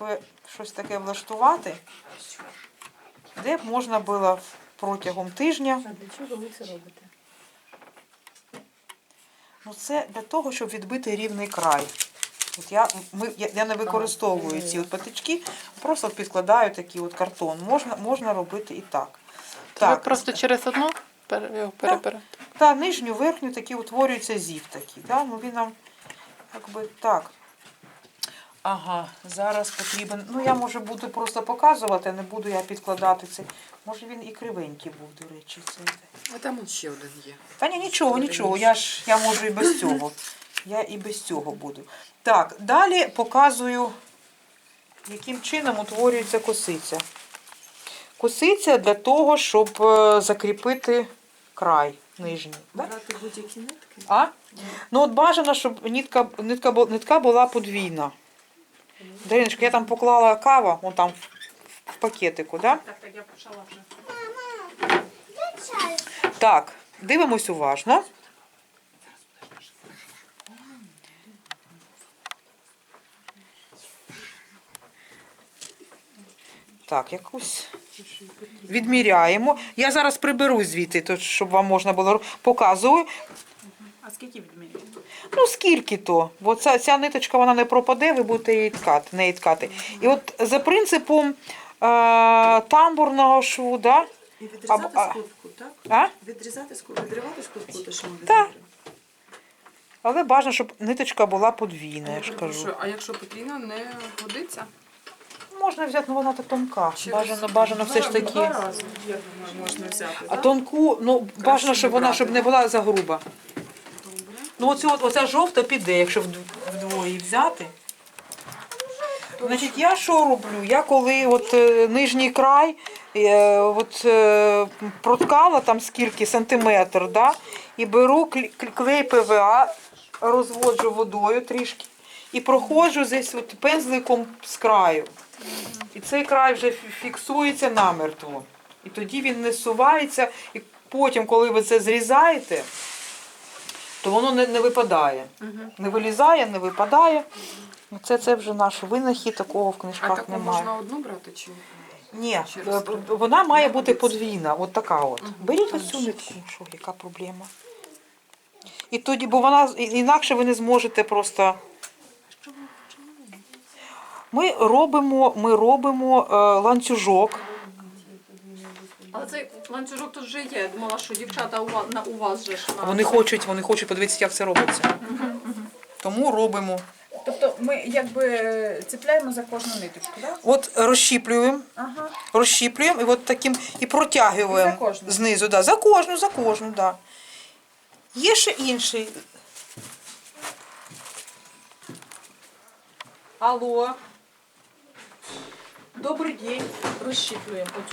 якби щось таке влаштувати, де б можна було протягом тижня. А для чого ви це робите? Ну, це для того, щоб відбити рівний край. От я, ми, я, я не використовую ці от патички, просто підкладаю такий от картон. Можна, можна робити і так. Так. Ви просто через одну його перебирати. Та нижню, верхню такі утворюється зів такий. Да? Ну, він нам якби так. Ага, зараз потрібен. Ну, я може буду просто показувати, не буду я підкладати це. Може він і кривенький був, до речі. Це. А там он ще один є. Та ні, нічого, нічого. Я ж я можу і без цього. Я і без цього буду. Так, далі показую, яким чином утворюється косиця. Косиця для того, щоб е, закріпити край нижній. Брати будь-які нитки. А? Ну от бажано, щоб нитка, нитка, нитка була подвійна. Дариночка, я там поклала кава, вон там в- пакетику, да? Так, так, я почала вже. Так, дивимось уважно. Так, якусь відміряємо. Я зараз приберу звідти, щоб вам можна було показую. А скільки відміряєте? Ну, скільки то? Бо ця, ця ниточка вона не пропаде, ви будете її ткати, неї ткати. І от за принципом е, тамбурного шву, да? І відрізати А- а- так? а? Відрізати складку, відривати складку, те, що ми Так. але бажано, щоб ниточка була подвійна, я ж кажу. А якщо потрібно, не годиться? Можна взяти, ну вона так тонка. Через Бажано, бажано все ж таки. Можна взяти, А так? тонку, ну бажано, щоб вона щоб не була загруба. Ну оцю, оця жовта піде, якщо вдвоє взяти. Значить, я що роблю? Я коли от е, нижній край е, от, е, проткала там скільки сантиметр, да? і беру клей ПВА, розводжу водою трішки і проходжу десь от пензликом з краю. І цей край вже фіксується намертво. І тоді він не сувається, і потім, коли ви це зрізаєте, то воно не, не випадає. Не вилізає, не випадає. Ну, Це, це вже наш винахід, такого в А книжках таку немає. можна одну брати чи? Ні, Через е, вона має бути подвійна, от така от. Беріть оцю ще нитку, що, яка проблема. І тоді, бо вона інакше ви не зможете просто. Ми робимо, ми робимо е, ланцюжок. Але цей ланцюжок тут вже є. Я думала, що дівчата у вас, на, у вас же ж. на- Вони хочуть, вони хочуть подивитися, як це робиться. Тому робимо. Тобто ми якби цепляємо за кожну ниточку, так? От розщіплюємо, Ага. розщіплюємо і от таким і протягуємо За кожну? знизу. Да, за кожну, за кожну, да. Є ще інший. Алло. Добрий день. Розщіплюємо. Оцю